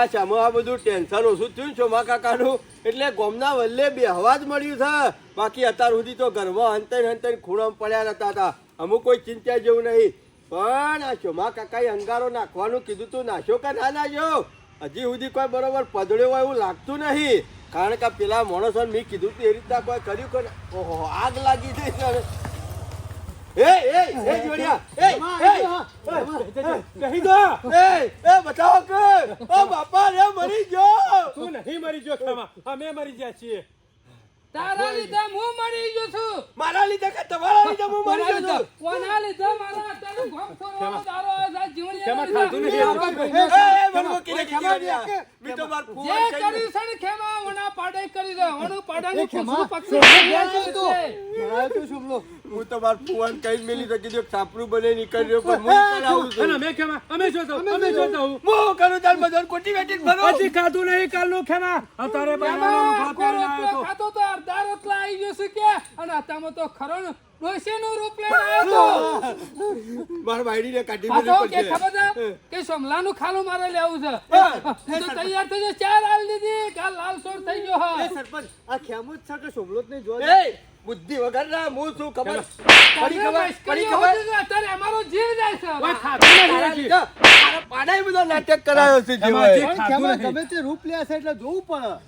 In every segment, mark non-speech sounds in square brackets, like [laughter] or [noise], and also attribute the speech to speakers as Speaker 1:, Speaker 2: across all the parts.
Speaker 1: આ શામાં આ બધું ટેન્શન ઓછું થયું ચોમા કાકાનું. એટલે ગોમના વલ્લે બે હવા જ મળ્યું છે. બાકી અત્યાર સુધી તો ઘરમાં હંતે હંતે ખૂણમ પડ્યા રહેતા હતા અમુક કોઈ ચિંતા જેવું નહીં. પણ આ ચોમા કાકાએ અંગારો નાખવાનું કીધું તું નાખ્યો કે ના નાશો? હજી સુધી કોઈ બરોબર પધળ્યો હોય એવું લાગતું નહીં. કારણ કે પેલા માણસો મેં કીધું તું એ રીતના કોઈ કર્યું કે ઓહો, આગ લાગી ગઈ છે.
Speaker 2: તારા લીધે હું મરી ગયો છું.
Speaker 1: મારા લીધે કે તમારા લીધે હું મરી ગયો
Speaker 2: છું? કોના લીધે? મારા અત્યારે ઘોમ ફોડવાનો દારો આ જીવણી
Speaker 3: કેમ
Speaker 2: લીધે.
Speaker 3: ખાધું નહીં
Speaker 1: એ એ મને કે મી તો માર
Speaker 2: જે
Speaker 1: ફુવા
Speaker 2: કર્યું છે ને ખેમા, વણા પાડે કરી દે. ઓનું પાડાનું
Speaker 4: ખેમા,
Speaker 2: તું પકડી છે.
Speaker 1: હું તો માર ફુવાન કઈ મેલી તો કીધું સાપરું બને નીકળ્યો પણ હું નીકળ આવું
Speaker 3: અને
Speaker 1: છું.
Speaker 3: અમે ખેમા અમે જોતા અમે જોતા હું.
Speaker 1: હું કરું તાર બધાને કોટી વેટી ભરો?
Speaker 3: પછી ખાધું નહીં ખેમા. અત્યારે
Speaker 2: ખેમા,
Speaker 3: બનાવવાનું
Speaker 2: આખો
Speaker 3: ખાતો તો
Speaker 2: ખાતો તો અડધા રોટલા આવી ગયો છે કે? અને આતામાં તો ખરો ને નું રૂપ લે આવ્યો તો. [laughs]
Speaker 1: મારા બાયડીને કાઢી મેલી
Speaker 2: કે ખબર છે? કે સોમલાનું ખાલું મારે લેવું છે. તો તૈયાર થઈ જા, ચાર આલ દીધી કાલ લાલ સોર થઈ ગયો હા.
Speaker 4: સરપંચ આ ખેમો છે કે સોમલો જ નહીં જોવા
Speaker 1: બુદ્ધિ વગર ના હું શું ખબર? પડી ખબર? પડી ખબર?
Speaker 2: અત્યારે અમારો જીવ જાય છે
Speaker 3: ઓય,
Speaker 1: ખાતું પાડાએ બધો નાટક કરાયો છે
Speaker 3: એમાં
Speaker 1: જીવાએ.
Speaker 3: જે
Speaker 4: પણ
Speaker 3: ખાધું
Speaker 4: ખેમા
Speaker 3: નહીં.
Speaker 4: ગમે તે રૂપ લે છે એટલે જોવું
Speaker 3: પણ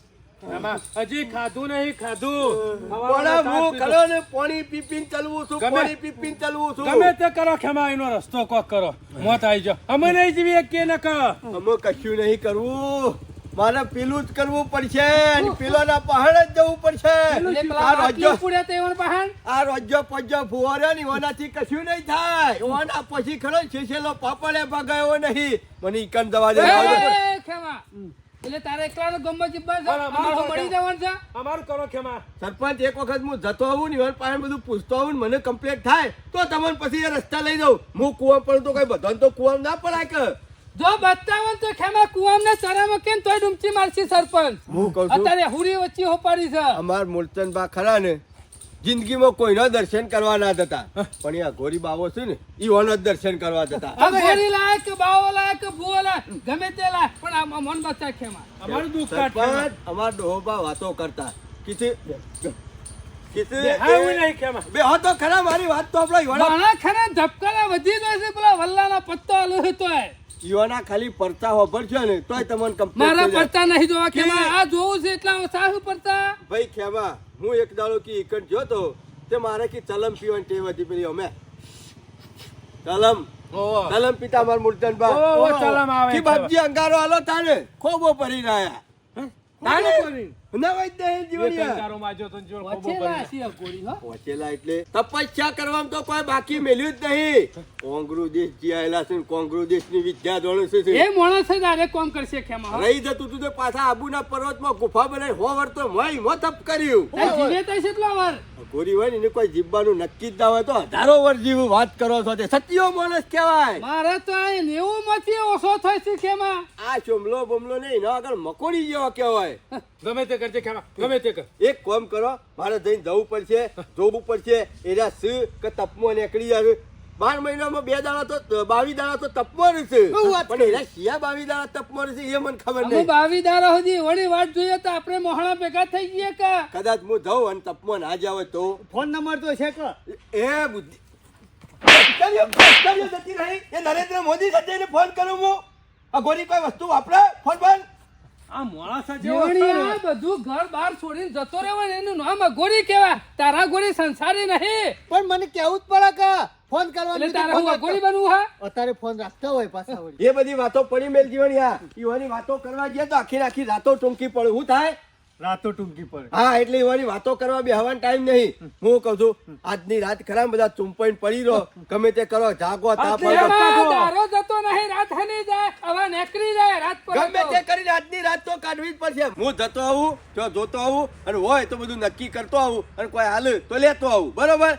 Speaker 3: હજી ખાધું નહીં ખાધું.
Speaker 1: પણ હું ખરો ને પાણી પી ચલવું છું પાણી પી ચલવું ચાલવું છું.
Speaker 3: ગમે તે કરો ખેમા એનો રસ્તો કોક કરો. મોત આવી જાઓ. અમે નહીં જીવી કે ન કર
Speaker 1: અમે કશું નહીં કરવું મારે પેલું જ કરવું પડશે અને પેલોના પહાડ જ જવું પડશે. આ
Speaker 2: રાજ્ય
Speaker 1: રોજો
Speaker 2: પૂડ્યા તે એવણ પહાણ?
Speaker 1: આ રોજો પજો ફુવારે ની ઓનાથી કશું નહીં થાય. ઓના પછી ખરો શેષેલો પાપડે ભગાયો નહીં. મને ઈકન દવા દે.
Speaker 2: ખેમા. એટલે તારે એકલાનો ગમો જીબ્બા છે?
Speaker 3: અમારું
Speaker 2: મળી જવાનું છે?
Speaker 3: અમારું કરો ખેમા.
Speaker 1: સરપંચ એક વખત હું જતો આવું ને પાસે બધું પૂછતો આવું ને મને કમ્પ્લેટ થાય તો તમને પછી રસ્તા લઈ દઉં હું કુવા પડું કઈ બધાને તો કુવા ના પડાય કે?
Speaker 2: જો બતાવો ને તો ખેમા કુવામાં ચરામાં કેમ તોય ડુમચી મારશે સરપંચ?
Speaker 1: હું કહું છું
Speaker 2: અત્યારે હુરી વચ્ચે હોપાડી છે.
Speaker 1: અમાર મૂળચંદ બા ખરા ને જિંદગીમાં કોઈનો દર્શન કરવા ના જતા. પણ આ ગોરી બાવો છે ને ઈ ઓનો દર્શન કરવા જતા.
Speaker 2: આ ગોરી લાયક બાવો લાયક ભૂવો લાયક ગમે તે લાયક પણ આ મન બચા ખેમા.
Speaker 3: અમારું દુઃખ કાઢ
Speaker 1: અમાર ડોહબા વાતો કરતા. તો ખરા મારી વાત તો આપણે ઈવાના
Speaker 2: ખરા ધબકારા વધી ગયો છે પેલા વલ્લાના પત્તો આલુ છે તોય
Speaker 1: ખાલી પડતા હોભર છે ને તોય તમને કમ્પ્લીટ
Speaker 2: મારા પડતા નહીં જોવા ખેમા આ જોવું છે એટલા સાહુ પડતા
Speaker 1: ભાઈ ખેમા હું એક દાડો કી એકન જો તો તે મારે કી ચલમ પીવાની ટેવ હતી પેલી અમે. ચલમ. ચલમ પીતા માર મુલતન બા.
Speaker 3: ઓ ચલમ આવે
Speaker 1: કી બાપજી અંગારો આલો તાને ખોબો પરી રહ્યા તાને ના
Speaker 3: તો
Speaker 1: તપસ્યા કરવામાં તો કોઈ બાકી મેલ્યું જ નહીં. કોંગરુ જીયાયેલા છે ને કોંગરુ વિદ્યા ધોરણ છે
Speaker 2: એ માણસ જ આરે કોમ કરશે ખેમા
Speaker 1: રહી જતું તું તો પાછા આબુના પર્વતમાં ગુફા બનાવી હો વરતો મોય મો તપ કર્યું.
Speaker 2: જીવે તો
Speaker 1: ગોરી હોય ને એને કોઈ જીવવાનું નક્કી જ ના હોય તો હજારો વર્ષ જેવું વાત કરો છો તે. સત્યો માણસ કહેવાય.
Speaker 2: મારે તો આ નેવું માંથી ઓછો થાય છે ખેમા.
Speaker 1: આ ચોમલો બમલો નહીં એના આગળ મકોડી જેવો કહેવાય.
Speaker 3: ગમે તે કરજે ખેમા ગમે તે કર.
Speaker 1: એક કામ કરો મારે જઈને જવું પડશે જોવું પડશે એના શું કે તપમાં નીકળી જાય. બાર મહિનામાં બે દાડા તો બાવી દાડા તો તપમાં રહેશે. પણ એના શિયા બાવી દાડા તપમાં રહેશે એ મને ખબર નહીં.
Speaker 2: બાવી દાડા સુધી વળી વાત જોઈએ તો આપણે મોહણા ભેગા થઈ ગયા કા?
Speaker 1: કદાચ હું જાઉં અને તપમાં ના જાવ તો?
Speaker 4: ફોન નંબર તો છે કે?
Speaker 1: એ બુદ્ધિ જતી રહી. એ નરેન્દ્ર મોદી સાથે ફોન કરું હું. આ ગોરી કોઈ વસ્તુ વાપરે? ફોન બંધ.
Speaker 3: આ મોળાસા જેવો છે
Speaker 2: આ બધું ઘર બહાર છોડીને જતો રહેવા ને એનું નામ અઘોરી કહેવાય. તારા ગોરી સંસારી નહીં.
Speaker 4: પણ મને કેવું જ પડે કે ફોન કરવાનો
Speaker 2: તારા હું અઘોરી બનવું હા?
Speaker 4: અત્યારે ફોન રાખતા હોય પાછા વળી.
Speaker 1: એ બધી વાતો પડી મેલ જીવણિયા. ઈવાની વાતો કરવા ગયા તો આખી આખી રાતો ટૂંકી પડે. હું થાય?
Speaker 4: રાતો ટૂંકી પડે.
Speaker 1: હા એટલે એવાની વાતો કરવા બેહવાનો ટાઈમ નહીં. હું કહું છું આજની રાત ખરા બધા ચૂંપાઈને પડી રહો. ગમે તે કરો જાગો તાપ
Speaker 2: દારો જતો નહીં રાત હની જાય હવે નેકરી જાય રાત પર
Speaker 1: ગમે
Speaker 2: તે.
Speaker 1: કરી આજની રાત તો કાઢવી જ પડશે. હું જતો આવું જો જોતો આવું અને હોય તો બધું નક્કી કરતો આવું અને કોઈ હાલ તો લેતો આવું. બરોબર?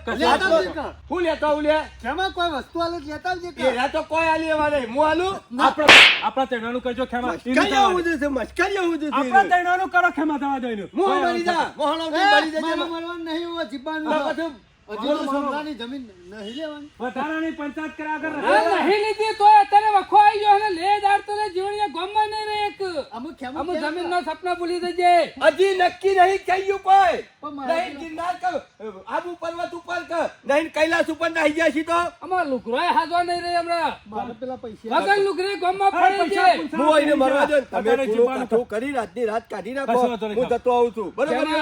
Speaker 1: હું લેતો આવું લે.
Speaker 4: જેમાં કોઈ વસ્તુ હાલ લેતા આવજે
Speaker 1: એ તો કોઈ હાલી એવા નહીં. હું હાલું?
Speaker 3: આપણા આપણા તૈણાનું કરજો ખેમા.
Speaker 1: મસ્કરી આવું છે મસ્કરી આવું છે
Speaker 3: આપણા તૈણાનું કરો ખેમા દઈને
Speaker 1: હું મરી જા મોહન તું મરી જજે.
Speaker 4: મારા નહીં હોય જીવવાનું જમીન નહીં લેવાની.
Speaker 3: વધારાની પંચાયત કર્યા આગળ
Speaker 2: નહીં લીધી તોય અત્યારે વખો આવી ગયો અને લે દાડતો લે જીવણીયા ગોમમાં નહીં રહે એક.
Speaker 4: અમુક ખેમું
Speaker 2: અમુક
Speaker 4: કેમ
Speaker 2: જમીનનો સપના ભૂલી દેજે
Speaker 1: હજી નક્કી નહીં થયું કોઈ. નહીં ગિરનાર ક આબુ પર્વત ઉપર ક નહીં કૈલાસ ઉપર નહીં ગયા છી તો.
Speaker 2: અમાર લુગરોય હાજવા નહીં રહે હમણાં.
Speaker 4: મારે પેલા પૈસા
Speaker 2: વગર લુગરે ગોમમાં ફરે છે.
Speaker 1: હું અહીંને મરવા દો તમે પૂરો
Speaker 3: જીવવાનું
Speaker 1: કરી રાતની રાત કાઢી નાખો. હું જતો આવું છું. બરોબર
Speaker 2: જેમાં-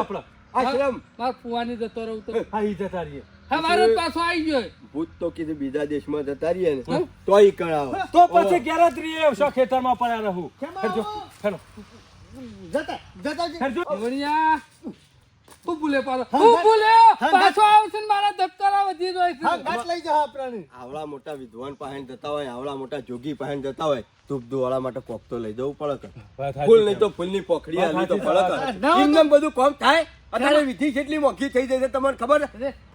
Speaker 1: ઉપર.
Speaker 3: આપણે.
Speaker 1: આશ્રમ
Speaker 2: માર ફુવાની જતો રહું તો.
Speaker 3: હા જતા રહીએ.
Speaker 2: હવારે પાછો આવી ગયો.
Speaker 1: ભૂત તો કીધું બીજા દેશમાં જતા રહીએ ને તોય કળાવ
Speaker 3: તો પછી ક્યારે રહીએ શો ખેતરમાં પડ્યા રહું. હેરજો,
Speaker 4: જતા જતા.
Speaker 3: હેરજો.
Speaker 2: જીવણીયા હું પાછો
Speaker 4: હું
Speaker 2: હા. પાછો આવશે ને મારા દફતરા વધી જાય છે.
Speaker 4: ગાંઠ લઈ જા આપણાને.
Speaker 1: આવડા મોટા વિદ્વાન પાહેન જતા હોય આવડા મોટા જોગી પાહેન જતા હોય ધૂપ ધુવાળા માટે કોક તો લઈ જવું પડે ફૂલ. નહીં તો ફૂલની પોખડી આલી તો પડે એમને બધું કોમ થાય? અત્યારે વિધિ કેટલી મોંઘી થઈ જાય છે તમને ખબર?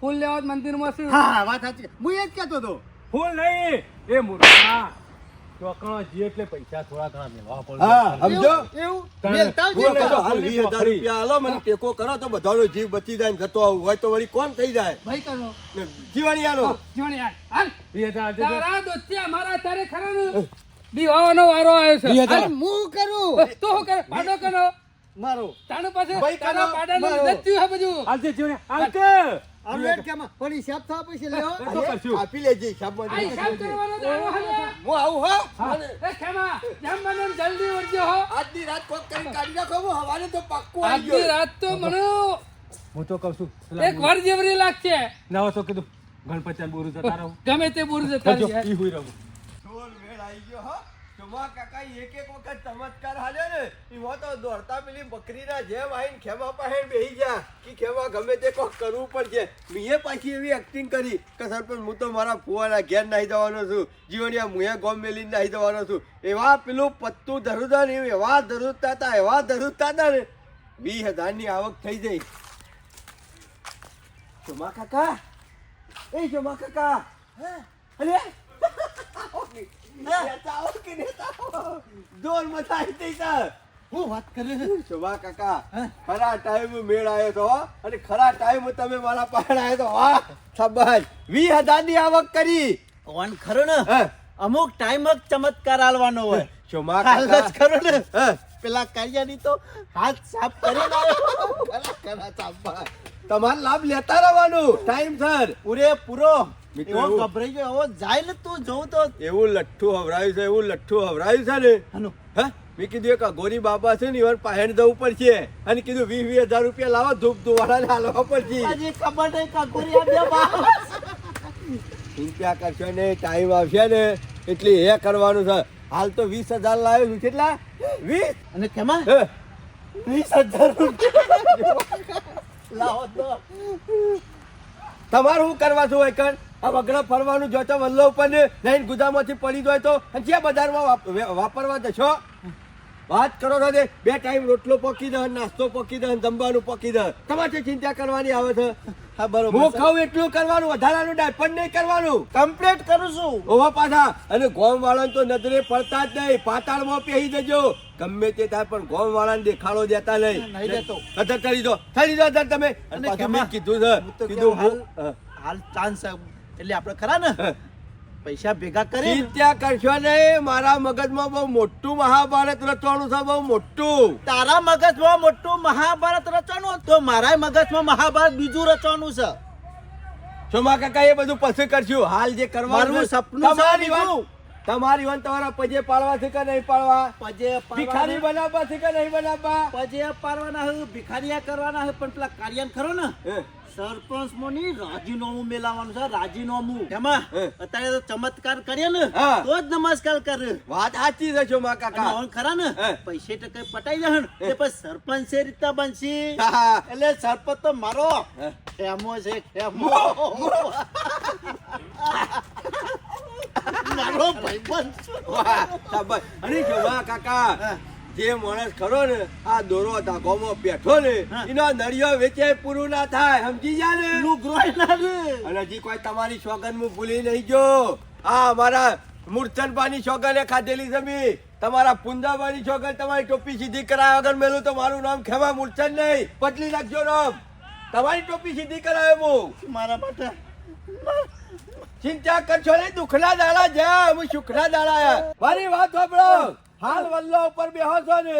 Speaker 2: ફૂલ લેવા મંદિરમાં શું?
Speaker 4: હા હા વાત સાચી હું એ જ કહેતો હતો.
Speaker 3: ફૂલ નહીં એ મૂર્ખા. ચોકણો જી એટલે પૈસા થોડા ઘણા મેળવા પડે
Speaker 1: હા સમજો?
Speaker 4: એવું એવું? મેલતા જ
Speaker 1: હું
Speaker 4: નહીં.
Speaker 1: કહું, હાલ વીસ રૂપિયા આલો મને ટેકો કરો તો બધાનો જીવ બચી જાય ને જતો આવું હોય તો વળી કોણ થઈ જાય?
Speaker 2: ભાઈ કરો.
Speaker 1: ને જીવાણિયાનો
Speaker 2: જીવણીયા હાલ.
Speaker 3: ઈ હતા આજે તો-
Speaker 2: તારા દોસ્તિયા મારા તારે ખરો દીવાનો વારો આવ્યો છે.
Speaker 4: હું કરું?
Speaker 2: તું પાડો કરો.
Speaker 4: મારો.
Speaker 2: તાણું પાસે તારા પાડાનું નથી હે બધું.
Speaker 3: આજે
Speaker 2: હલે.
Speaker 1: હું. તો પાક્કું
Speaker 2: આજની રાત તો મને
Speaker 3: હું તો કહું છું
Speaker 2: એક વાર જેવરી લાગશે.
Speaker 3: ના તો કીધું ગણપતિ બોરું જતા રહું.
Speaker 2: ગમે તે બોરું જતા રહે.
Speaker 3: ઈ હુઈ રહું
Speaker 1: ઢોલ મેળ આવી ગયો હો ચુમા કાકા એક એક વખત ચમત્કાર હાલે ને એમાં તો દોડતા પેલી બકરીના જેમ આવીને ખેમા પાસે બેહી ગયા કે ખેમા ગમે તે કોક કરવું પડશે. મેં પાછી એવી એક્ટિંગ કરી કે સરપંચ હું તો મારા ફુવાના ઘેર નાહી જવાનો છું. જીવણિયા મુએ ગોમ મેલીને નાહી જવાનો છું. એવા પેલું પત્તું ધરુતા ને એવા ધરુતા હતા એવા ધરુતા હતા ને વીસ હજારની આવક થઈ જઈ જમા કાકા એ જમા કાકા અરે [laughs] નેતા કે નેતા જોર મચાવી દઈ તાર.
Speaker 4: હું વાત કરે છે
Speaker 1: શોભા કાકા ખરા ટાઈમે મેળ આવ્યો તો અને ખરા ટાઈમે તમે મારા પાસે આવ્યો તો વાહ શાબાશ વીસ હજારની આવક કરી.
Speaker 5: કોણ ખરો ને? અમુક ટાઈમ જ ચમત્કાર આલવાનો હોય.
Speaker 1: શોભા કાકા.
Speaker 5: ખરો ને? પેલા કાળિયાની તો હાથ સાફ
Speaker 1: કરી [laughs] શાબાશ. તમારે લાભ લેતા રહેવાનું. Time sir.
Speaker 5: પૂરેપૂરો
Speaker 1: મિત્રો,
Speaker 5: ગભરાઈ ગયો જાય ને તું જોઉં તો.
Speaker 1: એવું લઠ્ઠું હવરાયું છે એવું લઠ્ઠું હવરાયું છે ને?
Speaker 5: હાલો.
Speaker 1: હે? મેં કીધું એક અઘોરી બાબા છે ને ઈવન પાસે જવું પડશે. અને કીધું વીસ વીસ હજાર રૂપિયા લાવો ધૂપ ધુવાળાને હાલવા પડશે.
Speaker 5: ખબર નહીં બા-
Speaker 1: ચિંતા કરશો ને ટાઈમ આવશે ને એટલે એ કરવાનું છે. હાલ તો વીસ હજાર લાવ્યો છું કેટલા? વીસ?
Speaker 5: અને કેમાં? વીસ હજાર રૂપિયા. લાવો તો
Speaker 1: તમારે શું કરવા છું એકણ આ વગડા ફરવાનું જો તો વલ્લો ઉપર ને લઈને ગુદામાંથી પડી જાય તો જે જ્યાં બજારમાં વાપરવા જશો? વાત કરો છો બે ટાઈમ રોટલો પકી દે નાસ્તો પકી દે જમવાનું પકી દે. તમારે ચિંતા કરવાની આવે છે?
Speaker 5: હા બરોબર
Speaker 1: હું. ખાઉં એટલું કરવાનું વધારાનું ડાયપર નહીં કરવાનું.
Speaker 5: કમ્પ્લીટ કરું છું.
Speaker 1: ઓવા પાછા અને ગોમ વાળાને તો નજરે પડતા જ નહીં. પાતાળમાં પહેરી દેજો ગમે તે થાય પણ ગોમ વાળાને દેખાડો દેતા નહીં.
Speaker 5: દેતો.
Speaker 1: અધર કરી દો. કરી દો અધર તમે. કીધું છે. કીધું.
Speaker 5: હાલ ચાન્સ એટલે આપણે ખરા ને? પૈસા ભેગા કરી
Speaker 1: ત્યાં કરશો નહીં મારા મગજમાં બહુ મોટું મહાભારત રચવાનું છે બહુ મોટું.
Speaker 5: તારા મગજમાં મોટું મહાભારત રચવાનું? તો મારા મગજમાં મહાભારત બીજું રચવાનું છે.
Speaker 1: સોમા કાકા એ બધું પછી કરશું. હાલ જે કરવાનું
Speaker 5: સપનું
Speaker 1: તમારી તમારી વાત તમારા પજે પાડવા છે કે નહીં પાડવા?
Speaker 5: પજે
Speaker 1: ભિખારી બનાવવા છે કે નહીં બનાવવા?
Speaker 5: પજે પાડવાના હે ભિખારિયા કરવાના હે પણ પેલા કાર્યન ખરો ને. સરપંચ મોની રાજીનામું મેલાવાનું છે રાજીનામું. એમાં અત્યારે તો ચમત્કાર કરીએ ને. તો જ નમસ્કાર કરે.
Speaker 1: વાત સાચી છે સોમા
Speaker 5: માં
Speaker 1: કાકા.
Speaker 5: ઓન ખરા ને. પૈસે ટકે પટાઈ જાય ને તે પછી સરપંચ છે રીતના બનશી. એટલે સરપંચ તો મારો. ખેમો છે ખેમો. મારો
Speaker 1: ભાઈ બન અને જો કાકા. જે માણસ ખરો ને આ દોરો ધાગોમાં બેઠો ને એનો નળિયો વેચે પૂરું ના થાય સમજી જા ને?
Speaker 5: લુગરોય ના રે.
Speaker 1: અને હજી કોઈ તમારી સોગન હું ભૂલી નહીં જો આ અમારા મૂર્છનભાની સોગને ખાધેલી જમી તમારા પુંજાબાની સોગન તમારી ટોપી સીધી કરાય. વગર મેલું તો મારું નામ ખેવા મૂર્છન નહીં. પટલી નાખજો નામ. તમારી ટોપી સીધી કરાવે હું.
Speaker 5: મારા માટે.
Speaker 1: ચિંતા કરશો નહીં દુખના દાડા જા હું સુખના દાડા મારી વાત સાંભળો. હાલ વલ્લા ઉપર બેહો છો ને.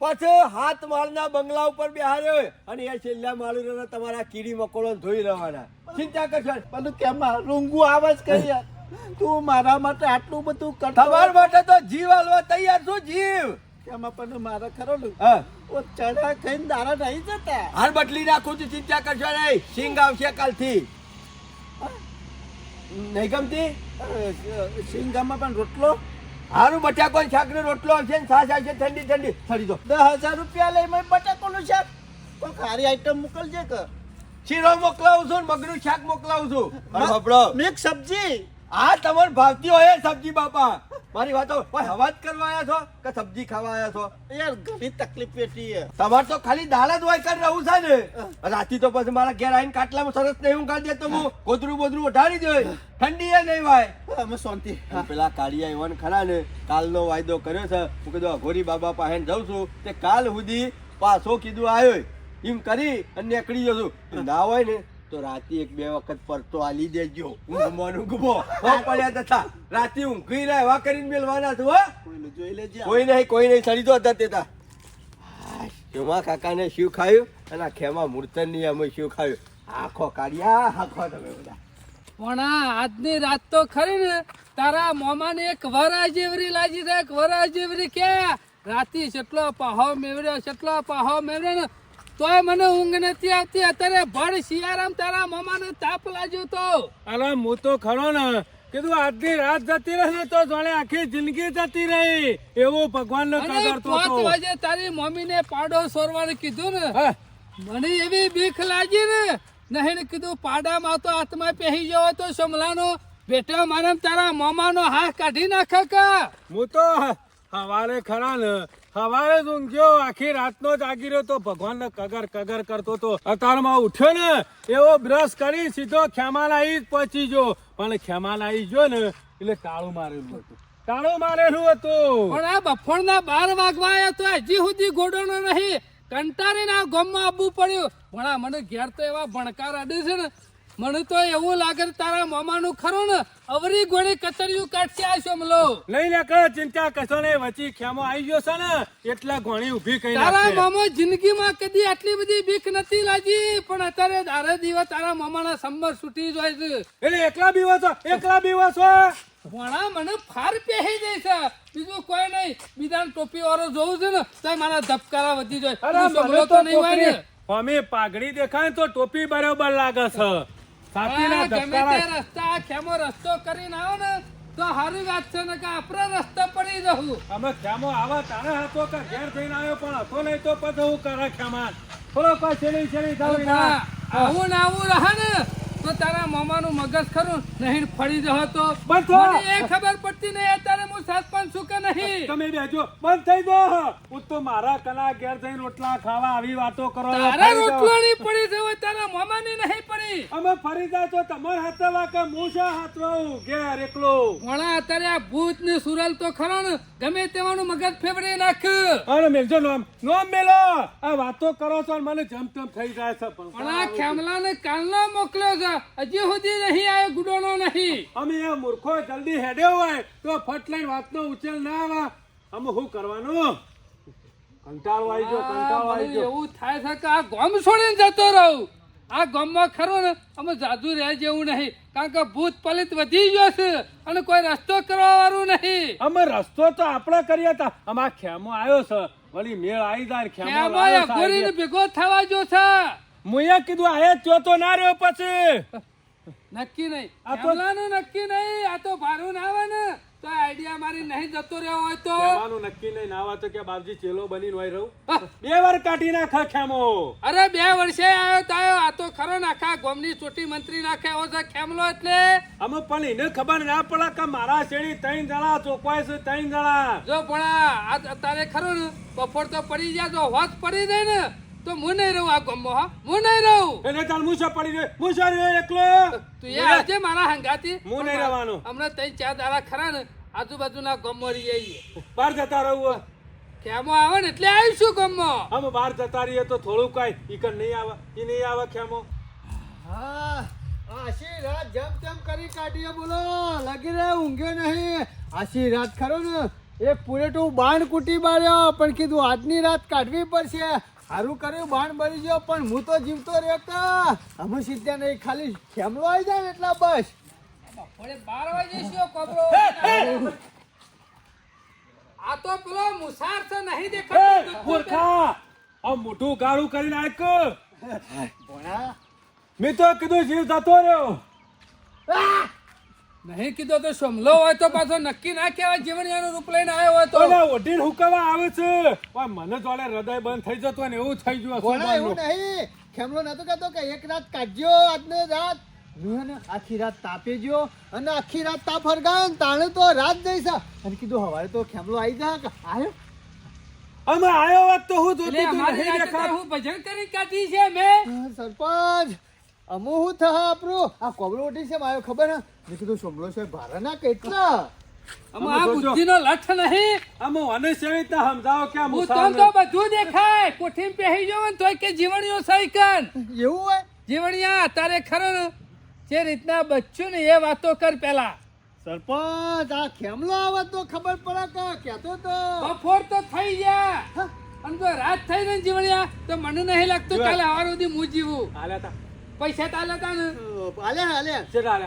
Speaker 1: પછી હાથ માળના બંગલા ઉપર બેહાર્યો અને એ છેલ્લા માળું તમારા કીડી મકોડો ધોઈ રહેવાના. ચિંતા કરશો.
Speaker 5: બધું કેમ રૂંગું આવે જ કઈ તું મારા માટે આટલું બધું કરતો
Speaker 1: તમારા માટે તો જીવ હાલવા તૈયાર છું જીવ.
Speaker 5: કેમ પણ મારા ખરો ને ઓ ચણા ખાઈને દારા નહીં જતા.
Speaker 1: હાલ બદલી નાખું છું ચિંતા કરશો નહીં. સિંગ આવશે કાલથી. નહીં ગમતી?
Speaker 5: સિંગામાં પણ રોટલો?
Speaker 1: હારું બટાકો શાકનો રોટલો આવશે ને છાશ આવશે ઠંડી ઠંડી. છડી દો
Speaker 5: દસ હજાર રૂપિયા લઈ મેં બટાકોનું શાક. કોઈ ખારી આઈટમ મોકલજે કે?
Speaker 1: શીરો મોકલાવું છું ને મગનું શાક મોકલાવું છું.
Speaker 5: મિક્સ સબ્જી?
Speaker 1: આ તમારે ભાવતી હોય સબ્જી બાપા. મારી વાતો કોઈ હવાજ કરવા આવ્યા છો કે સબ્જી ખાવા આવ્યા છો?
Speaker 5: યાર ઘણી તકલીફ પેટી છે.
Speaker 1: તમારે તો ખાલી દાળ જ હોય કરી રહું છે ને. રાતી તો પછી મારા ઘેર આવીને કાટલામાં સરસ નહીં એવું કાઢી દેતો હું કોદરું બોદરું ઉઠાડી દે ઠંડી એ નહીં ભાઈ
Speaker 5: અમે શાંતિ.
Speaker 1: પેલા કાળિયા એવન ખરા ને કાલનો વાયદો કર્યો છે. હું કીધું અઘોરી બાબા પાસે જઉં છું. તે કાલ સુધી પાછો કીધું આવ્યો એમ કરી અને નીકળી જશું ના હોય ને તો રાતે એક બે વખત પરતો આલી દેજો. ગુમો હો પડ્યા તથા રાતે ઊંઘી રહ્યા એવા કરીને મેલવાના છું હો.
Speaker 5: જોઈ લેજે
Speaker 1: કોઈ નહીં કોઈ નહીં સડી તો હતા તેતા શિવમા કાકાને શિવ ખાયું? અને આ ખેમા મૂર્તનની અમે શિવ ખાયું? આખો કાઢ્યા આખો તમે બધા.
Speaker 2: પણ આ આજની રાત તો ખરી ને તારા મોમાને એક વરા જેવરી લાગી છે એક વરા જેવરી કે રાતી જેટલો પાહો મેવર્યો જેટલો પાહો મેવડ્યો ને તોય મને ઊંઘ નથી આવતી. અત્યારે ભર શિયારામ તારા મોમાને તાપ લાગ્યો તો.
Speaker 3: અરે હું તો ખરો ને. કીધું આજની રાત જતી રહે તો જાણે આખી જિંદગી જતી રહી. એવો ભગવાન નો
Speaker 2: પાંચ
Speaker 3: હતો.
Speaker 2: વાગે તારી મમ્મીને પાડો સોરવાનું કીધું ને. મને એવી બીક લાગી ને. નહીં ને કીધું પાડામાં તો હાથમાં પહેરી જવો તો સમલાનો બેટા મારે તારા મોમાનો હાથ કાઢી નાખે
Speaker 3: હું તો હવારે ખરા ને, હવારે જ ઊંઘ્યો, આખી રાતનો જાગી રહ્યો તો ભગવાન ને કગર કગર કરતો તો અતારમાં ઉઠ્યો ને, એવો બ્રશ કરી સીધો ખેમાલાઈ જ પહોંચી ગયો. પણ ખેમાલાઈ ગયો ને, એટલે તાળું મારેલું હતું. તાળું મારેલું હતું.
Speaker 2: પણ આ બફોરના બાર વાગવા આવ્યા તો હજી સુધી ગોડોનો નહીં. કંટાળીને આ ગમમાં આવવું પડ્યું. આ મને ઘેર તો એવા ભણકાર અડે છે ને મને તો એવું લાગે તારા મામાનું ખરું ને અવરી ગોળી કચરિયું કાઢશે આ સમલો
Speaker 3: લઈ લે કર ચિંતા કશો ને વચી ખેમો આવી ગયો છે ને એટલા ઘણી ઊભી કરી
Speaker 2: તારા મામો જિંદગીમાં કદી આટલી બધી બીક નથી લાજી પણ અત્યારે દારે દિવસ તારા મામાના સંબર છૂટી જાય છે.
Speaker 3: એટલે એકલા બીવો એકલા બીવો છો
Speaker 2: ભણા મને ફાર પહેરી દે છે. બીજું કોઈ નહીં બીજા ટોપી વાળો જોવું છે ને તો મારા ધબકારા વધી જાય.
Speaker 3: અરે
Speaker 2: તું
Speaker 3: તો
Speaker 2: નહીં હોય ને.
Speaker 3: અમે પાઘડી દેખાય તો ટોપી બરાબર લાગે છે.
Speaker 2: ગમે
Speaker 3: ધબકારા.
Speaker 2: રસ્તા ખેમો રસ્તો કરીને આવો ને તો સારી વાત છે ને કે આપણે રસ્તા પડી જવું
Speaker 3: અમે ખેમો આવા તારે હતો કે ઘેર થઈને આવ્યો પણ હતો નહીં તો પછી હું કરે ખેમાન? થોડો કોઈ છેડી છેડી થાવી
Speaker 2: આવું ને આવું રહે ને તો તારા મામાનું મગજ ખરું નહીં ફરી જહો તો. મને એ ખબર પડતી નહીં અત્યારે હું સરપંચ છું કે નહીં?
Speaker 3: તમે બેજો બંધ થઈ દો. હું તો મારા કલા ઘેર જઈને રોટલા ખાવા આવી વાતો કરો
Speaker 2: તારા રોટલો નહીં પડી જવો તારા મામાની નહીં પડી
Speaker 3: અમે ફરી જાય તો તમાર હાથવા કે હું શા ઘેર એકલો.
Speaker 2: ભણા અત્યારે આ ભૂત ને સુરલ તો ખરો ને ગમે તેવાનું મગજ ફેફડી નાખ
Speaker 3: અરે મેલજો નામ. નામ મેલો. આ વાતો કરો છો મને જમ તમ થઈ જાય છે પણ
Speaker 2: ખેમલા ને કાલનો મોકલ્યો છે. હજી સુધી નહીં આવ્યો ગુડોનો નહીં.
Speaker 3: અમે આ મૂર્ખો જલ્દી હેડ્યો હોય તો ફટ લઈને વાતનો ઉચેલ ના આવે. અમે શું કરવાનું? કંટાળો આવી ગયો કંટાળો આવી ગયો.
Speaker 2: એવું થાય છે કે આ ગોમ છોડીને જતો રહું. આ ગામમાં ખરો ને અમે જાદુ રહે જેવું નહીં કારણ કે ભૂત પલિત વધી ગયો છે અને કોઈ રસ્તો કરવા વાળું નહીં.
Speaker 3: અમે રસ્તો તો આપણે કરીએ તા અમા ખેમો આવ્યો છે. વળી મેળ આવી જાય ખેમો
Speaker 2: અઘોરીને. ભેગો થવા જો છે.
Speaker 3: મુએ કીધું આયે ત્યો તો ના રહ્યો પછી.
Speaker 2: નક્કી નહીં.
Speaker 3: આ તો-
Speaker 2: નક્કી નહીં. આ તો ભારું ના આવે ને. તો આઈડિયા મારી નહીં જતો રહ્યો હોય તો?
Speaker 3: ખેમાનું નક્કી નહીં. ના આવે તો કે બાપજી ચેલો બની હોય રહું? બે વાર કાઢી નાખ ખેમો.
Speaker 2: અરે બે વર્ષે આવ્યો તાયો આ તો ખરો નાખા ગામની ચોટી મંત્રી નાખે. એવો છે ખેમલો એટલે?
Speaker 3: અમે પણ એને ખબર ના પડે કે મારા શેરી ત્રણ જણા ચોકવાય છે ત્રણ જણા.
Speaker 2: જો પણ આ તારે ખરું ને? બપોર તો પડી જાય જો હોત પડી જાય ને? તો હું નહીં રહું આ ગમો હા. હું નહીં રહું.
Speaker 3: એને ચાલ મુસા પડી ગયો મુસા રહ્યો એકલો.
Speaker 2: તું એ આજે મારા હંગાતી
Speaker 3: હું નહીં રહેવાનો
Speaker 2: હમણાં તઈ ચાર દાડા ખરા ને આજુબાજુના ગમો રહી જઈએ
Speaker 3: બહાર જતા રહું
Speaker 2: ખેમો આવે ને એટલે આવીશું ગમો
Speaker 3: અમે બહાર જતા રહીએ તો થોડું કઈ. ઈકન નહીં આવે. ઈ નહીં આવે ખેમો.
Speaker 4: હા આશી રાત જેમ તેમ કરી કાઢીએ બોલો. લાગી રે ઊંઘ્યો નહીં. આશી રાત ખરો ને. એ પૂરેટું બાણ કૂટી માર્યો પણ કીધું આજની રાત કાઢવી પડશે. સારું કર્યું બાણ બળી ગયો પણ હું તો જીવતો રહેતા. અમે સીધા નહીં ખાલી ખેમલો આવી જાય એટલા બસ.
Speaker 2: બપોરે બાર વાગે કોબરો આ તો પેલો મુસાર છે નહીં દેખાતો
Speaker 3: મૂર્ખા. આ મોટું ગાળું કરીને આક
Speaker 4: ભોણા
Speaker 3: મેં તો કીધું જીવ જતો રહ્યો.
Speaker 2: નહીં કીધું તો સમલો હોય તો પાછો નક્કી ના કહેવાય. જીવણિયાનું રૂપ લઈને આવ્યો હોય તો.
Speaker 3: ઓલા ઓઢીન હુકવા આવે છે. ઓય મને જોડે હૃદય બંધ થઈ જતું ને એવું થઈ ગયું
Speaker 4: ભોણા એવું નહીં? ખેમલો નતો કહેતો કે એક રાત કાઢજો આજનો રાત. મેં આખી રાત તાપે ગયો અને આખી રાત તાપ હરગાયો ને તાણે તો રાત જઈશ અને કીધું હવારે તો ખેમલો આવી જા. આવ્યો
Speaker 3: અમે આયો વાત તો હું જોતી તું નહીં દેખા
Speaker 2: હું ભજન કરી કાઢી છે મેં?
Speaker 4: સરપંચ. અમુ હું થા આપણું? આ કોબળો ઉઠી છે મારો ખબર હે? મેં કીધું સોમલો છે ભારાના કેટલા?
Speaker 2: અમે
Speaker 3: અમે
Speaker 2: આ બુદ્ધિનો લઠ નહીં.
Speaker 3: અમે મને સેવી સમજાવો કે
Speaker 2: હું
Speaker 3: મુસાફર
Speaker 2: તો બધું દેખાય. કોઠીમાં પહેરી જવો ને તોય કે જીવણીઓ સૈકન
Speaker 4: એવું હોય?
Speaker 2: જીવણિયા તારે ખરો ને? જે રીતના બચ્ચું ને એ વાતો કર પેલા
Speaker 4: સરપંચ આ ખેમલો આવે તો ખબર પડે કે કહેતો તો.
Speaker 2: બપોર તો થઈ ગયા. અને જો રાત થઈ ને જીવણિયા તો મને નહીં લાગતું. કાલે સવાર સુધી હું જીવું.
Speaker 3: હાલ્યા તા.
Speaker 2: પૈસા તા ને.
Speaker 4: આલે આલે
Speaker 3: શેઠ આલે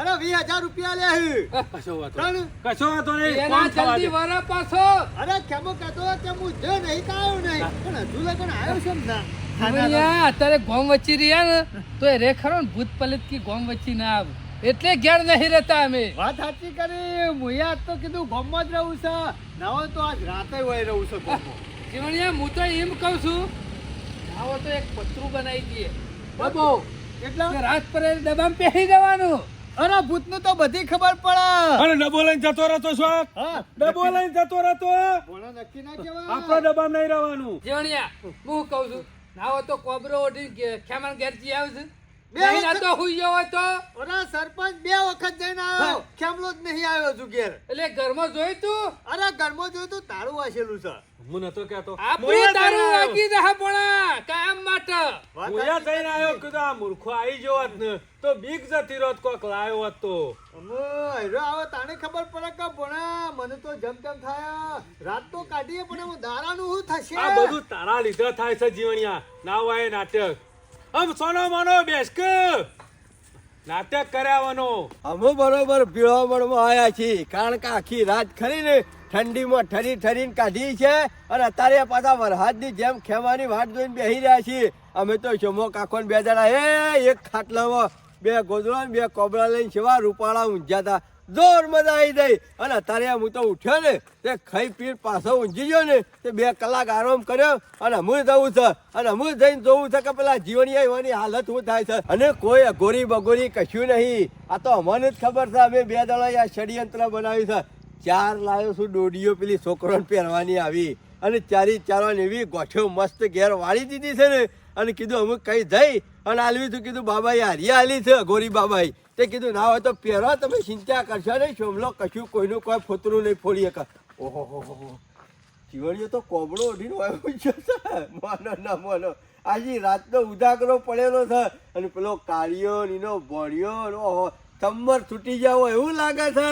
Speaker 4: અરે વીસ હજાર રૂપિયા લે હે.
Speaker 3: કશો વાંધો
Speaker 4: ત્રણ?
Speaker 3: કશો વાંધો નહીં.
Speaker 2: એના જલ્દી વરા પાછો.
Speaker 4: અરે ખેમો કહેતો કે હું જે નહીં કાયો નહીં. પણ હજુ લગન આવ્યો છે ને.
Speaker 2: અત્યારે ગોમ વચ્ચી રહ્યા ને તો એ રેખરો ને ભૂત પલિત કી ગોમ વચ્ચી ના આવે. એટલે ઘેર નહીં રહેતા અમે.
Speaker 4: વાત સાચી કરી. મુયા તો કીધું ગામમાં જ રહું છે. ના હોય તો આજ રાતે હોય રહું છું ગામમાં.
Speaker 2: જીવણિયા હું તો એમ કહું છું આવો તો એક પતરું બનાવી દઈએ. ડબ્બો
Speaker 4: કેટલા?
Speaker 2: રાત પર દબામ પહેરી જવાનું.
Speaker 4: અરે ભૂતનું તો બધી ખબર પડે.
Speaker 3: અને ડબો લઈને જતો રહેતો શોખ ડબો લઈને જતો રહેતો
Speaker 4: ભોળા નક્કી ના કહેવાય.
Speaker 3: આપણો ડબ્બામાં નહીં રહેવાનું.
Speaker 2: જીવણિયા હું કહું છું નાવો તો કોબરો ઓઢી ખેમણ ઘેર જી આવશે
Speaker 4: બે વખત-
Speaker 2: તો હુઈ ગયો હોય તો?
Speaker 4: અરે સરપંચ બે વખત જઈને આવ્યો ખેમલો જ નહીં આવ્યો છું ઘેર.
Speaker 2: એટલે ઘરમાં જોયું તું?
Speaker 4: અરે ઘરમાં જોયું તું તારું વાસેલું છે.
Speaker 3: હું નતો કહેતો.
Speaker 2: આપણું તારું વાગી રહે પણ કાયમ માટે.
Speaker 4: વાત
Speaker 3: હું અહીંયા
Speaker 4: સાચી
Speaker 3: જઈને આવ્યો કીધું આ મૂર્ખો આવી ગયો હોત ને તો બીક જતી રોત કોક લાયો હોત તો.
Speaker 4: હેરો આવે તાણે ખબર પડે કે ભણા મને તો જમ તેમ થાય. રાત તો કાઢીએ પણ એમાં દારાનું શું થશે?
Speaker 3: આ બધું તારા લીધે થાય છે જીવણિયા. ના હોય નાટક. આમ સોનો માનો બેસક. નાટક કરાવવાનો.
Speaker 1: અમે બરોબર ભીળામણમાં આવ્યા છીએ. કારણ કે આખી રાત ખરી ને ઠંડીમાં ઠરી ઠરીને કાઢી છે અને અત્યારે પાછા વરસાદની જેમ ખેવાની વાટ જોઈને બેસી રહ્યા છીએ. અમે તો જમો કાકોને બે દાડા એ એક ખાટલામાં બે ગોદડા બે કોબરા લઈને સેવા રૂપાળા ઊંઝ્યા હતા. જોર મજા આવી જાય. અને અત્યારે હું તો ઉઠ્યો ને, તે ખાઈ પી પાછો ઊંઝી ગયો ને, તે બે કલાક આરામ કર્યો અને હું જવું છે. અને હું જઈને જોવું છે કે પેલા જીવની એવાની હાલત શું થાય છે. અને કોઈ અઘોરી બગોરી કશું નહીં. આ તો અમને જ ખબર છે, અમે બે દડા આ ષડયંત્ર બનાવ્યું છે. ચાર લાવ્યો છું દોડીઓ પેલી છોકરોને પહેરવાની આવી. અને ચારી ચારોને એવી ગોઠ્યો મસ્ત ઘેર વાળી દીધી છે ને અને કીધું અમુક કઈ જઈ અને આલવી તું કીધું, બાબાએ હારી આલી છે, ગોરી બાબાએ. તે કીધું, ના હોય તો પહેરો, તમે ચિંતા કરશો નહીં, સોમલો કશું કોઈનું કોઈ ફોતરું નહીં ફોડી શકે ઓહો હો હો હો. જીવણીઓ તો કોબળો ઓઢીને આવ્યો છે. મોનો ના મોનો. આજે રાતનો ઉદાગરો પડેલો છે. અને પેલો કાળિયો ને એનો ભણ્યો ઓહો તમર છૂટી જાવ એવું લાગે છે.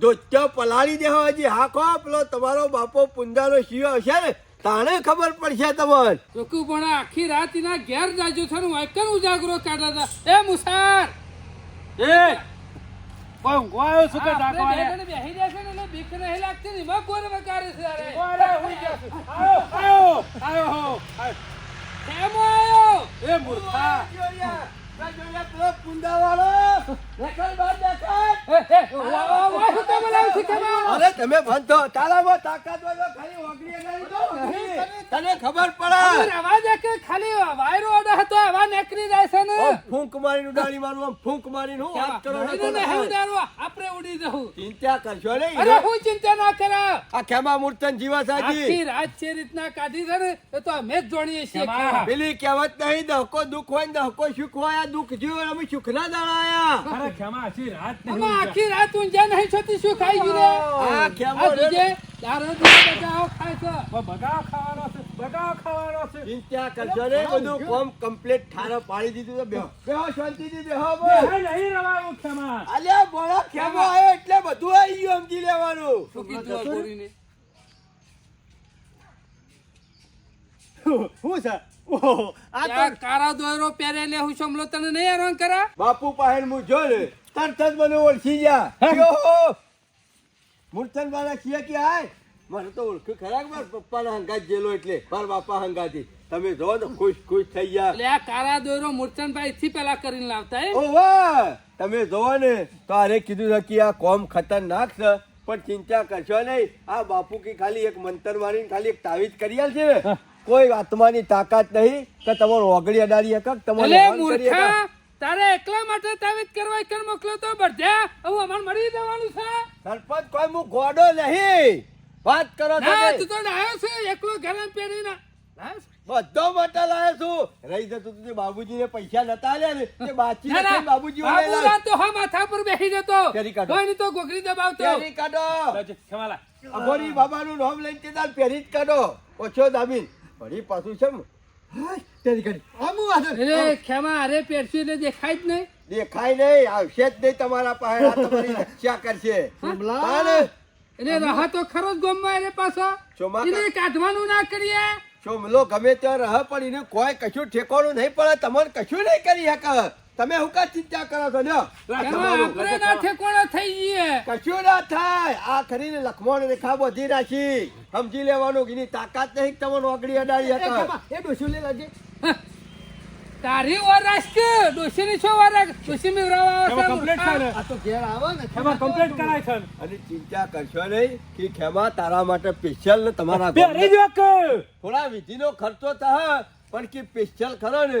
Speaker 1: દોચ્ચો પલાળી દેવો હજી હાખો પેલો તમારો બાપો પુંજાનો શિયો હશે ને તાણે ખબર પડશે તમને
Speaker 2: ચોખ્ખું પણ આખી રાત એના ઘેર જાજો ને વાયકન ઉજાગરો કાઢતા હતા એ મુસાર
Speaker 3: એ કોઈ ઊંઘવા આવ્યો છું કે ડાકો
Speaker 2: આપણે બેહી છે ને એટલે બીક નહીં લાગતી ને એમાં કોણ વગાડે છે અરે
Speaker 3: કોરે હુઈ જશે આયો, આયો, આયો હો,
Speaker 2: કેમ આયો
Speaker 3: એ મૂર્ખા
Speaker 1: જોયા જોયા દેખાય બાર દેખાય અરે તમે બંધો. તારામાં તાકાત હોય તો ખાલી ઓગળી કરી દો નહીં. તને ખબર પડે.
Speaker 2: આમ કે ખાલી વાયરો ઓર્ડર હતો આવા નીકળી જાય છે ને.
Speaker 1: ફૂંક મારીને ઉડાડી મારું આમ ફૂંક મારીને હું વાત કરો છો
Speaker 2: એને નહીં ઉડાડવો, આપણે ઉડી જવું.
Speaker 1: ચિંતા કરશો નહીં.
Speaker 2: અરે હું ચિંતા ના કરા
Speaker 1: આ ખેમા મૂર્તન જીવા
Speaker 2: આખી રાત જે રીતના કાઢી છે ને એ તો અમે જ જોડીએ છીએ?
Speaker 1: પેલી કહેવત નહીં દહકો દુઃખ હોય ને દહકો સુખ હોય આ દુઃખ જીવો અમે સુખના દાડા આયા.
Speaker 3: રાત
Speaker 2: આખી રાત ઊંઝા નહીં છોતી શું ખાઈ ગયું?
Speaker 1: આ ખેમો
Speaker 2: આ
Speaker 1: રે.
Speaker 2: તુજે દારૂ દીવો ખાય છે.
Speaker 3: બગાવ ખાવાનો છે બગાવ ખાવાનો છે.
Speaker 1: ચિંતા કરશો ને બધું કોમ કમ્પ્લીટ ઠારો પાડી દીધું તો બેહો. બેહો શાંતિથી બેહો બસ.
Speaker 3: નહીં રવાયું ખેમા.
Speaker 1: અલ્યા બોલો ખેમો આવ્યો એટલે બધું આવી ગયું સમજી લેવાનું.
Speaker 2: શું કીધું?
Speaker 4: છે? ઓહો આ તો
Speaker 2: ત્યાં કાળા દોયરો પહેરેલે હું સમલો તને નહીં હેરાન કરા?
Speaker 1: બાપુ પાસે હું જો ને તરત જ મને ઓળખી ગયા. કયો? મૂર્છન વાળા છીએ કે આય? મને તો ઓળખ્યું ખરા કે મારા પપ્પાના હંગાત જેલો એટલે? મારા બાપા હંગાથી તમે જો ને ખુશ ખુશ થઈ ગયા.
Speaker 2: એટલે આ કાળા દોયરો મૂર્છનભાઈ થી પેલા કરીને લાવતા?
Speaker 1: ઓ તમે જોવો ને તો આરે કીધું છે કે આ કોમ ખતરનાક છે પણ ચિંતા કરશો નહીં. આ બાપુ કે ખાલી એક મંતર મારીને ખાલી એક તાવીજ કરી આલશે ને કોઈ આત્માની તાકાત નહીં કે તમારો ઓગળી અડાડી હક તમારે કરી.
Speaker 2: મૂર્ખા તારે એકલા માટે તાવીત કરવા કર મોકલ્યો તો બળદ્યા હવે અમાર મરી દેવાનું છે.
Speaker 1: સરપંચ કોઈ હું ગોડો નહીં. વાત કરો છો
Speaker 2: ના
Speaker 1: તું
Speaker 2: તો ડાયો છે એકલો ગરમ પહેરીને.
Speaker 1: બધો માટે લાયો છું. રહી જતો તું તે બાબુજીને પૈસા નતા આલ્યા ને તે બાચી બાબુજી ઓલે
Speaker 2: તો હા માથા પર બેસી જતો.
Speaker 1: કેરી કાઢો.
Speaker 2: કોઈને તો ગોગરી દબાવતો.
Speaker 1: પહેરી કાઢો.
Speaker 3: ખેમાલા
Speaker 1: અઘોરી બાબાનું નામ લઈને તે દાલ પહેરી જ કાઢો. ઓછો દામીન વળી પાછું છે
Speaker 4: તેરી કરી આમું આ
Speaker 2: અરે ખેમા અરે પહેરશું એટલે દેખાય જ નહીં.
Speaker 1: દેખાય નહીં આવશે જ નહીં તમારા પાસે તમારી રક્ષા કરશે.
Speaker 2: એટલે રહા તો ખરો જ ગોમમાં એને પાછો. એને કાઢવાનું ના કરીએ.
Speaker 1: ચોમલો ગમે ત્યાં રહ પણ એને કોઈ કશું ઠેકાણું નહીં પડે તમને કશું નહીં કરી શકે તમે હું કા ચિંતા કરો છો? લ્યો.
Speaker 2: આપણે ના ઠેકોણા થઈ જઈએ
Speaker 1: કશું ના થાય. આ ખરીને લખમણ રેખા બધી રાખી સમજી લેવાનું એની તાકાત નહીં કે તમને ઓગળી અડાડી હતા.
Speaker 4: એ ડોશીઓ લે લાગે
Speaker 2: તારી વાર રાખ કે ડોશીની છો વાર ડોસી
Speaker 3: મે
Speaker 2: આવે
Speaker 3: કમ્પ્લીટ થાય
Speaker 4: આ તો ઘેર આવો ને.
Speaker 3: ખેમા કમ્પ્લીટ કરાય છે
Speaker 1: અને ચિંતા કરશો નહીં કે ખેમા તારા માટે સ્પેશિયલ ને તમારા
Speaker 3: ઘરે
Speaker 1: થોડા વિધિનો ખર્ચો થાય પણ કે સ્પેશિયલ ખરો ને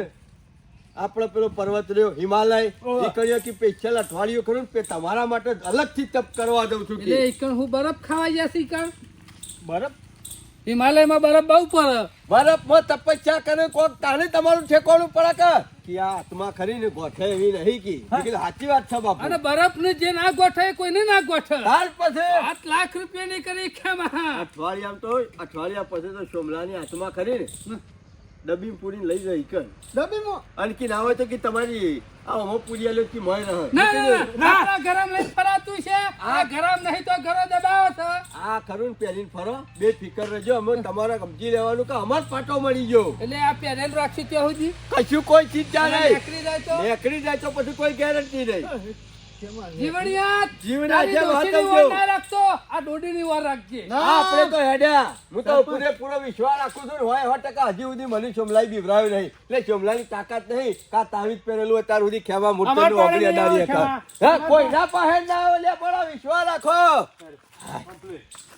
Speaker 1: આપણો પેલો પર્વત રહ્યો હિમાલય. એ કર્યો કે સ્પેશિયલ અઠવાડિયું ખરું ને તમારા માટે અલગથી તપ કરવા દઉં છું
Speaker 2: એટલે
Speaker 1: કે
Speaker 2: ઈકણ હું બરફ ખાવા જશે ઈકણ
Speaker 3: બરફ?
Speaker 2: હિમાલયમાં બરફ બહુ પડે.
Speaker 1: બરફમાં તપસ્યા કરે કોક તાને તમારું ઠેકોણું પડે કે? કે આ આત્મા ખરી ને ગોઠે એવી નહીં કી. સાચી વાત છે બાપુ.
Speaker 2: અને બરફ ને જે ના ગોઠે કોઈને ના ગોઠે.
Speaker 1: હાલ પછી?
Speaker 2: આઠ લાખ રૂપિયા ની કરી ખેમા.
Speaker 1: અઠવાડિયા તો અઠવાડિયા પછી તો સોમલાની આત્મા ખરી ને. ડબ્બી પૂરી લઈ ગઈ કર
Speaker 4: મો?
Speaker 1: અને કે ના હોય તો કે તમારી આ અમો પૂરી આલ્યો કે મય રહે
Speaker 2: ના ના ગરમ લઈને ફરાતું છે. આ ગરમ નહીં તો ઘરો દબાવો તો
Speaker 1: આ ખરું ને પહેરીને ફરો. બે ફિકર રહેજો અમે તમારે સમજી લેવાનું કે અમાર પાટો મળી ગયો.
Speaker 2: એટલે આ પહેરેલ રાખી ત્યાં સુધી?
Speaker 1: કશું કોઈ ચિંતા નહીં.
Speaker 2: નીકળી જાય તો?
Speaker 1: નીકળી જાય તો પછી કોઈ ગેરંટી નહીં.
Speaker 2: જીવણિયા
Speaker 1: જીવણિયા જેમ
Speaker 2: ડોશીની
Speaker 1: હતો
Speaker 2: વાર
Speaker 1: જો.
Speaker 2: ના રાખતો આ ડોડીની વાર રાખજે.
Speaker 1: આ આપણે તો હેડ્યા. હું તો પૂરેપૂરો વિશ્વાસ રાખું છું હોય સો ટકા હજી સુધી મને ચોમલાઈ બીવરાયો નહીં. એટલે ચોમલાની તાકાત નહીં કા તાવીજ પહેરેલું હોય સુધી ખેવા
Speaker 3: અમાર
Speaker 1: મૂર્તિ
Speaker 3: પાસે
Speaker 1: ઓગળી
Speaker 3: નહીં
Speaker 1: અડાડી હા કોઈ ના પાસે ના આવે લે બੜਾ વિશ્વાસ રાખો.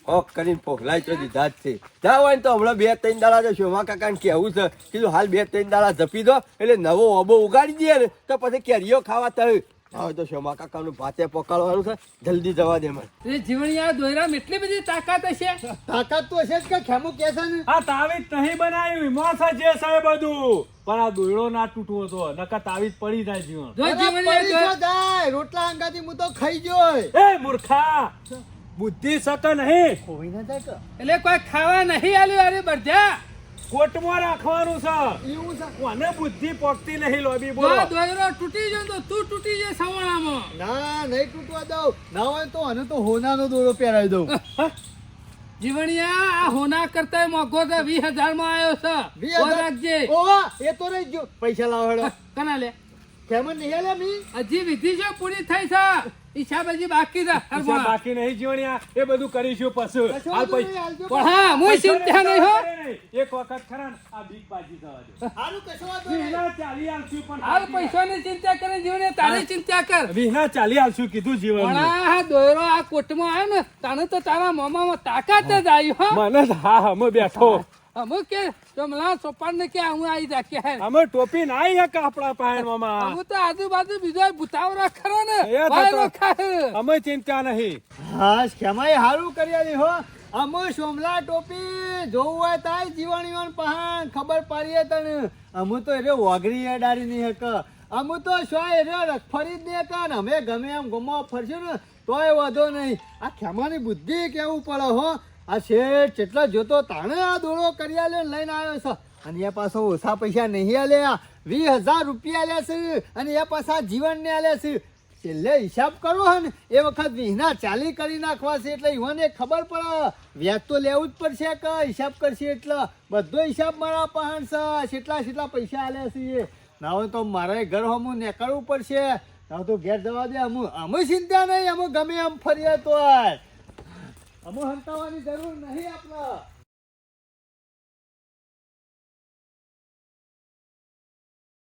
Speaker 1: ઓક કરીને પોખલાય તો દીધા જ છે. ત્યાં હોય ને તો હમણાં બે ત્રણ દાડા તો શોભા કાકાને કહેવું છે કીધું હાલ બે ત્રણ દાડા જપી દો એટલે નવો ઓબો ઉગાડી દે ને તો પછી કેરીઓ ખાવા તય હવે તો શોભા કાકાનું ભાતે પકડવાનું છે. જલ્દી જવા દે મને.
Speaker 2: એ જીવણિયા દોયરામાં એટલી બધી તાકાત હશે?
Speaker 4: તાકાત તો હશે જ કે ખેમું છે ને?
Speaker 3: આ તાવીજ નહીં બનાવ્યું મોસા જે સાહેબ બધું. પણ આ દોયડો ના તૂટવો તો નકા તાવીજ પડી જાય જીવણ.
Speaker 2: જો
Speaker 4: પડી જાય. રોટલા અંગાથી હું તો ખાઈ ગયો
Speaker 3: એ મૂર્ખા બુદ્ધિ સત નહીં.
Speaker 4: કોઈ ના જાય કે.
Speaker 2: એટલે કોઈ ખાવા નહીં આલ્યું અરે બળજા
Speaker 3: કોટમાં રાખવાનું છે.
Speaker 4: એવું છે?
Speaker 3: કોને બુદ્ધિ પોકતી નહીં લોબી બોલો.
Speaker 2: દોયરો તૂટી જાય તો તું તૂટી જાય સવાણામાં.
Speaker 4: ના નહીં તૂટવા દઉં. ના હોય તો આને તો હોનાનો દોરો પહેરાવી દઉં. [laughs]
Speaker 2: જીવણિયા આ હોના કરતા મોઘો છે. વીસ હજારમાં આવ્યો છે.
Speaker 4: વીસ હજાર?
Speaker 2: રાખજે.
Speaker 4: ઓવા એ તો રહી ગયો. પૈસા લાવો
Speaker 2: કના લે.
Speaker 4: કેમ નહીં લે મી?
Speaker 2: હજી વિધિ છે પૂરી થઈ છે. ઈચ્છા બજી બાકી છે
Speaker 3: પૈસા
Speaker 2: હરભણા.
Speaker 3: બાકી નહીં જીવણ્યા એ બધું કરીશું પછી. હાલ
Speaker 4: હાલજો.
Speaker 2: પણ હા હું ચિંતા નહીં હો.
Speaker 3: એક વખત ખરા આ બીક બાજી થવા દે.
Speaker 4: હારું કશો વાંધો નહીં.
Speaker 3: વિહના ચાલી આલશું પણ
Speaker 2: હાલ પૈસાની ચિંતા કરે જીવને તારી ચિંતા કર.
Speaker 3: વિના ચાલી આલશું કીધું જીવન
Speaker 2: પણ આ દોયરો આ કોટમાં આવ્યો ને તને તો તારા મોમામાં તાકાત જ આવી હો.
Speaker 3: મને તો હા અમે બેઠો.
Speaker 2: અમુક કે જમલા સોપાન ને કે હું આવી જા કે
Speaker 3: અમે ટોપી ના આવી હક આપણા પાસે મામા
Speaker 2: અમુક તો આજુબાજુ બીજો ભૂતાવરા ખરો ને. વાયરો
Speaker 3: તો. અમે ચિંતા નહીં.
Speaker 4: હા ખેમાએ હારું કરી આલી હો. અમો સોમલા ટોપી જોવું હોય તાય જીવાણીઓન પહાણ ખબર પાડીએ તને. અમુ તો એ વાઘરી અડાડી નહીં હક અમુ તો શું એરે રખફરી જ નહીં ને અમે ગમે એમ ગમો ફરશું ને તોય વધો નહીં. આ ખેમાની બુદ્ધિ કેવું પડે હો? આ શેઠ જેટલા જોતો તાણે આ દોડો કરી આલે લઈને આવ્યો છે. અને એ પાછો ઓછા પૈસા નહીં આલ્યા વીસ હજાર રૂપિયા આલ્યા છે અને એ પાછા જીવનને આલ્યા છે. છેલ્લે હિસાબ કરો હે ને. એ વખત વિહના ચાલી કરી નાખવા છે એટલે યુવાને ખબર પડે. વ્યાજ તો લેવું જ પડશે કે હિસાબ કરશે એટલે. બધો હિસાબ મારા પહાણ છે. કેટલા કેટલા પૈસા આલ્યા છે ના હોય તો મારે ઘર હમું નીકળવું પડશે. ના તો ઘેર જવા દે. અમુ અમે ચિંતા નહીં. અમે ગમે એમ ફરીએ તો અમે હંતાવાની જરૂર નહીં આપણે.